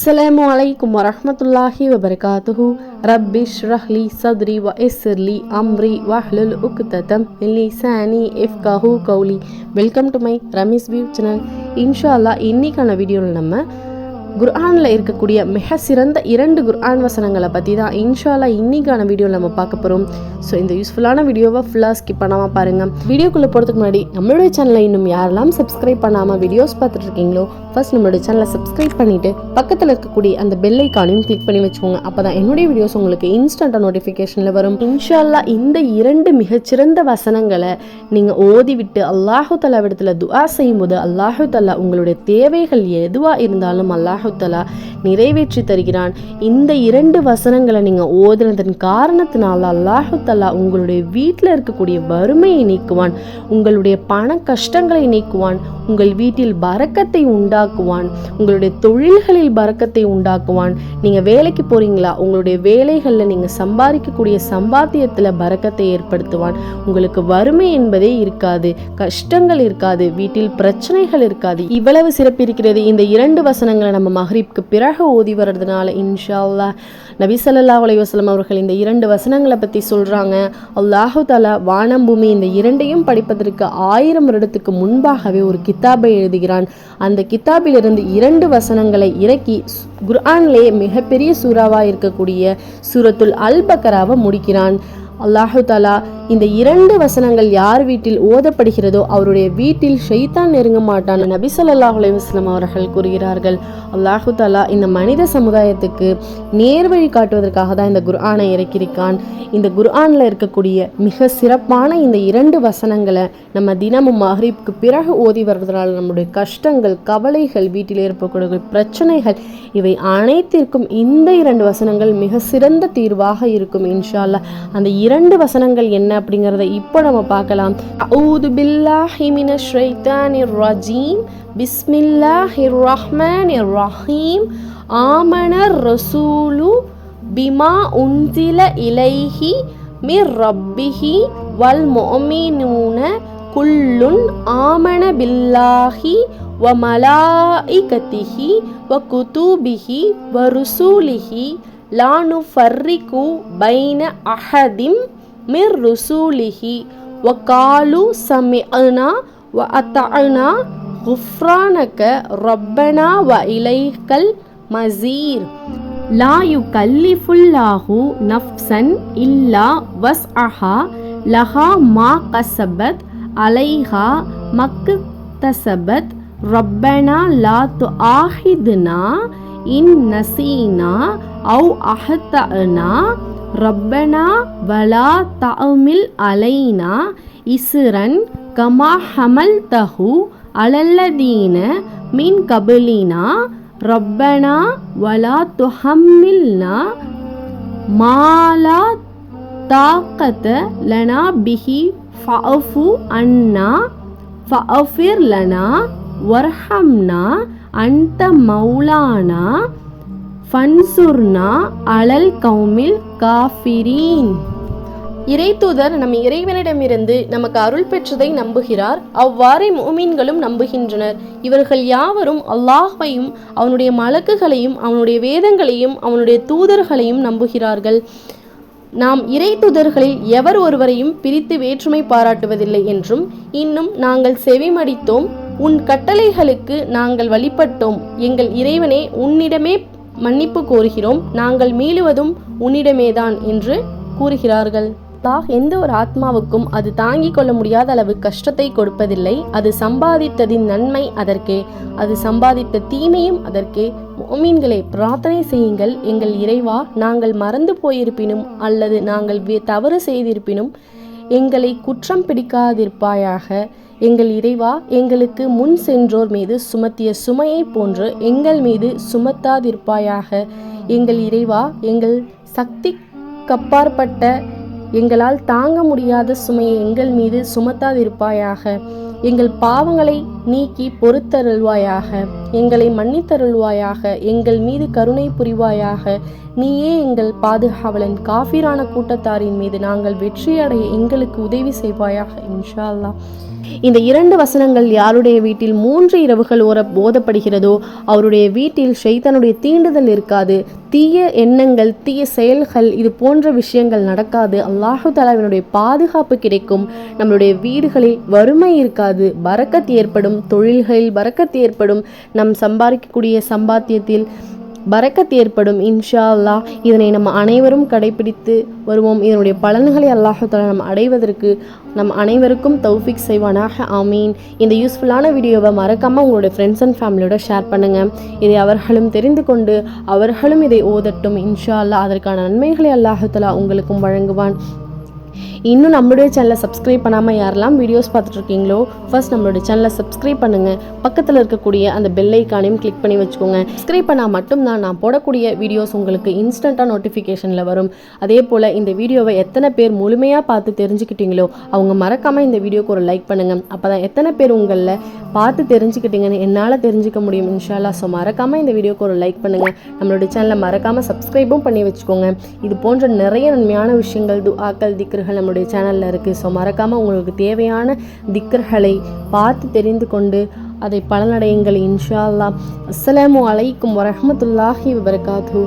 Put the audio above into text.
அஸ்ஸலாமு அலைக்கும் வரஹமத்துல்லாஹி வபரகாத்துஹு ரப்பி ஷ்ரஹ்லி சத்ரி வ எஸ்ஸர்லி அம்ரி வஹ்லுல் உக்ததம் லிசானி இஃப்கஹு கௌலி welcome to my Ramees view channel இன்ஷா அல்லாஹ் இன்னைக்கான வீடியோவில் நம்ம குர்ஆனில் இருக்கக்கூடிய மிக சிறந்த இரண்டு குர்ஆன் வசனங்களை பற்றி தான் இன்ஷாலா இன்னைக்கான வீடியோவில் நம்ம பார்க்க போகிறோம் ஸோ இந்த யூஸ்ஃபுல்லான வீடியோவை ஃபுல்லாக ஸ்கிப் பண்ணாமல் பாருங்கள் வீடியோக்குள்ளே போகிறதுக்கு முன்னாடி நம்மளுடைய சேனலை இன்னும் யாரெல்லாம் சப்ஸ்கிரைப் பண்ணாமல் வீடியோஸ் பார்த்துட்டு இருக்கீங்களோ ஃபர்ஸ்ட் நம்மளுடைய சேனலை சப்ஸ்கிரைப் பண்ணிவிட்டு பக்கத்தில் இருக்கக்கூடிய அந்த பெல் ஐக்கானையும் கிளிக் பண்ணி வச்சுக்கோங்க. அப்போ தான் என்னுடைய வீடியோஸ் உங்களுக்கு இன்ஸ்டண்ட்டாக நோட்டிஃபிகேஷனில் வரும். இன்ஷால்லா இந்த இரண்டு மிகச்சிறந்த வசனங்களை நீங்கள் ஓதிவிட்டு அல்லாஹு தலா விடத்தில் துஆ செய்யும்போது அல்லாஹு தலா உங்களுடைய தேவைகள் எதுவாக இருந்தாலும் அல்லாஹ் தலா நிறைவேற்றி தருகிறான். இந்த இரண்டு வசனங்களை நீங்கள் ஓதுனதன் காரணத்தினால் அல்லாஹுத்தல்லா உங்களுடைய வீட்டில் இருக்கக்கூடிய வறுமையை நீக்குவான் உங்களுடைய பண கஷ்டங்களை நீக்குவான் உங்கள் வீட்டில் பறக்கத்தை உண்டாக்குவான் உங்களுடைய தொழில்களில் பறக்கத்தை உண்டாக்குவான். நீங்கள் வேலைக்கு போறீங்களா? உங்களுடைய வேலைகளில் நீங்கள் சம்பாதிக்கக்கூடிய சம்பாத்தியத்தில் பறக்கத்தை ஏற்படுத்துவான். உங்களுக்கு வறுமை என்பதே இருக்காது கஷ்டங்கள் இருக்காது வீட்டில் பிரச்சனைகள் இருக்காது. இவ்வளவு சிறப்பு இருக்கிறது இந்த இரண்டு வசனங்களை நம்ம மஹ்ரீப்க்கு பிறகு ஓதி வர்றதுனால இன்ஷா அல்லாஹ் நபி சல்லா அலைவாஸ்லம் அவர்கள் இந்த இரண்டு வசனங்களை பற்றி சொல்கிறாங்க அல்லாஹு தாலா வானம் பூமி இந்த இரண்டையும் படிப்பதற்கு ஆயிரம் வருடத்துக்கு முன்பாகவே ஒரு கித்தாபை எழுதுகிறான். அந்த கித்தாபிலிருந்து இரண்டு வசனங்களை இறக்கி குர்ஆன்லேயே மிகப்பெரிய சூறாவாக இருக்கக்கூடிய சூரத்துல் அல் பக்கராவை முடிக்கிறான். அல்லாஹு தாலா இந்த இரண்டு வசனங்கள் யார் வீட்டில் ஓதப்படுகிறதோ அவருடைய வீட்டில் ஷைத்தான் நெருங்க மாட்டான் நபி ஸல்லல்லாஹு அலைஹி அவர்கள் கூறுகிறார்கள். அல்லாஹு தாலா இந்த மனித சமுதாயத்துக்கு நேர்வழி காட்டுவதற்காக தான் இந்த குர்ஆனை இறக்கியிருக்கான். இந்த குர்ஆனில் இருக்கக்கூடிய மிக சிறப்பான இந்த இரண்டு வசனங்களை நம்ம தினமும் மஹ்ரிப்க்கு பிறகு ஓதி வருவதனால் நம்முடைய கஷ்டங்கள் கவலைகள் வீட்டில் ஏற்படக்கூடிய பிரச்சனைகள் இவை அனைத்திற்கும் இந்த இரண்டு வசனங்கள் மிக சிறந்த தீர்வாக இருக்கும் இன்ஷா அல்லாஹ். அந்த இரண்டு வசனங்கள் என்ன அப்படிங்கிறத இப்போ நம்ம பார்க்கலாம். அஊது பில்லாஹி மினஷ் ஷைத்தானிர் ரஜீம். பிஸ்மில்லாஹிர் இர் ரஹீம். ஆமனர் ரசூலு பிமா உந்தில இலைஹி மிர் ரப்பிஹி வல் மொமினூன குல்லுன் ஆமன பில்லாஹி வ மலாஇகத்திஹி வ குதூபிஹி வ ருசூலிஹி லானு ஃபர்ரிகு பைன அஹதிம் மிர் ருசூலிஹி. வ காலு சமிஅனா வ அத்தனா குஃப்ரானக ரப்பனா வ இலைக்கல் மசீர். லா யுகல்லிஃபுல்லாஹு நஃப்சன் இல்லா வஸ் அஹா லஹா மா கசபத் அலைஹா மக்கு தசபத். ரப்பனா லா துஆஹிதுனா இன் நசீனா அவு அஹத்தனா ரப்பனா வலா தஅமில் அலைனா இசுரன் கமா ஹமல்தஹு அலல்லதீன மின் கபிலினா ரப்பனா வலா துஹம்மில்னா மாலா தாக்கத லனா பிஹி ஃபஃபு அன்னா ஃபஃபிர் லனா வர்ஹம்னா அந்த மௌலானா ஃபன்சுர்னா அலல் கௌமில் காஃபிரீன். இறைத்தூதர் நம் இறைவனிடமிருந்து நமக்கு அருள் பெற்றதை நம்புகிறார். அவ்வாறே மூமீன்களும் நம்புகின்றனர். இவர்கள் யாவரும் அல்லாஹ்வையும் அவனுடைய மலக்குகளையும் அவனுடைய வேதங்களையும் அவனுடைய தூதர்களையும் நம்புகிறார்கள். நாம் இறை எவர் ஒருவரையும் பிரித்து வேற்றுமை பாராட்டுவதில்லை என்றும் இன்னும் நாங்கள் செவிமடித்தோம். உன் கட்டளைகளுக்கு நாங்கள் வழிபட்டோம். எங்கள் இறைவனே உன்னிடமே மன்னிப்பு கோருகிறோம். நாங்கள் மீளுவதும் உன்னிடமேதான் என்று கூறுகிறார்கள். அல்லாஹ் எந்த ஒரு ஆத்மாவுக்கும் அது தாங்கிக் கொள்ள முடியாத அளவு கஷ்டத்தை கொடுப்பதில்லை. அது சம்பாதித்ததின் நன்மை அதற்கே. அது சம்பாதித்த தீமையும் அதற்கே. மீன்களை பிரார்த்தனை செய்யுங்கள். எங்கள் இறைவா நாங்கள் மறந்து போயிருப்பினும் அல்லது நாங்கள் வே- தவறு செய்திருப்பினும் எங்களை குற்றம் பிடிக்காதிருப்பாயாக. எங்கள் இறைவா எங்களுக்கு முன் சென்றோர் மீது சுமத்திய சுமையைப் போன்று எங்கள் மீது சுமத்தாதிருப்பாயாக. எங்கள் இறைவா எங்கள் சக்தி கப்பாற்பட்ட எங்களால் தாங்க முடியாத சுமையை எங்கள் மீது சுமத்தாதிருப்பாயாக. எங்கள் பாவங்களை நீக்கி பொறுத்தருள்வாயாக. எங்களை மன்னித்தருள்வாயாக. எங்கள் மீது கருணை புரிவாயாக. நீயே எங்கள் பாதுகாவலன். காஃபிரான கூட்டத்தாரின் மீது நாங்கள் வெற்றியடைய எங்களுக்கு உதவி செய்வாயாக இன்ஷா அல்லாஹ் இந்த இரண்டு வசனங்கள் யாருடைய வீட்டில் மூன்று இரவுகள் ஓர போதப்படுகிறதோ அவருடைய வீட்டில் ஷெய்தனுடைய தீண்டுதல் இருக்காது. தீய எண்ணங்கள் தீய செயல்கள் இது போன்ற விஷயங்கள் நடக்காது. அல்லாஹு தலாவினுடைய பாதுகாப்பு கிடைக்கும். நம்மளுடைய வீடுகளில் வறுமை இருக்காது. பறக்கத் ஏற்படும். தொழில்களில் பறக்கத்து ஏற்படும் நம் சம்பாதிக்கக்கூடிய சம்பாத்தியத்தில் பரக்கத் ஏற்படும் இன்ஷா அல்லாஹ் இதனை நம்ம அனைவரும் கடைபிடித்து வருவோம். இதனுடைய பலன்களை அல்லாஹு தஆலா நம்ம அடைவதற்கு நம் அனைவருக்கும் தௌஃபிக் செய்வானாக. ஆமீன். இந்த யூஸ்ஃபுல்லான வீடியோவை மறக்காமல் உங்களுடைய ஃப்ரெண்ட்ஸ் அண்ட் ஃபேமிலியோட ஷேர் பண்ணுங்கள் இதை அவர்களும் தெரிந்து கொண்டு அவர்களும் இதை ஓதட்டும். இன்ஷா அல்லாஹ் அதற்கான நன்மைகளை அல்லாஹு உங்களுக்கும் வழங்குவான். இன்னும் நம்மளுடைய சேனலை சப்ஸ்கிரைப் பண்ணாமல் யாரெல்லாம் வீடியோஸ் பார்த்துட்ருக்கீங்களோ ஃபர்ஸ்ட் நம்மளுடைய சேனலை சப்ஸ்கிரைப் பண்ணுங்கள் பக்கத்தில் இருக்கக்கூடிய அந்த பெல்லைக்கானையும் கிளிக் பண்ணி வச்சுக்கோங்க. சப்ஸ்கிரைப் பண்ணால் மட்டும்தான் நான் போடக்கூடிய வீடியோஸ் உங்களுக்கு இன்ஸ்டண்ட்டாக நோட்டிஃபிகேஷனில் வரும். அதே போல் இந்த வீடியோவை எத்தனை பேர் முழுமையாக பார்த்து தெரிஞ்சுக்கிட்டீங்களோ அவங்க மறக்காமல் இந்த வீடியோக்கு ஒரு லைக் பண்ணுங்கள் அப்போ தான் எத்தனை பேர் உங்களில் பார்த்து தெரிஞ்சுக்கிட்டீங்கன்னு என்னால் தெரிஞ்சுக்க முடியும். இன்ஷால்லா ஸோ மறக்காமல் இந்த வீடியோக்கு ஒரு லைக் பண்ணுங்கள் நம்மளுடைய சேனலை மறக்காமல் சப்ஸ்கிரைபும் பண்ணி வச்சுக்கோங்க. இது போன்ற நிறைய நன்மையான விஷயங்கள் துஆக்கள் திக்ருகள் நம்மளுடைய சேனலில் இருக்குது ஸோ மறக்காமல் உங்களுக்கு தேவையான திக்கர்களை பார்த்து தெரிந்து கொண்டு அதை பலனடையுங்கள். இன்ஷா அல்லாஹ். அஸ்ஸலாமு அலைக்கும் வரமத்துல்லாஹி வபரகாத்து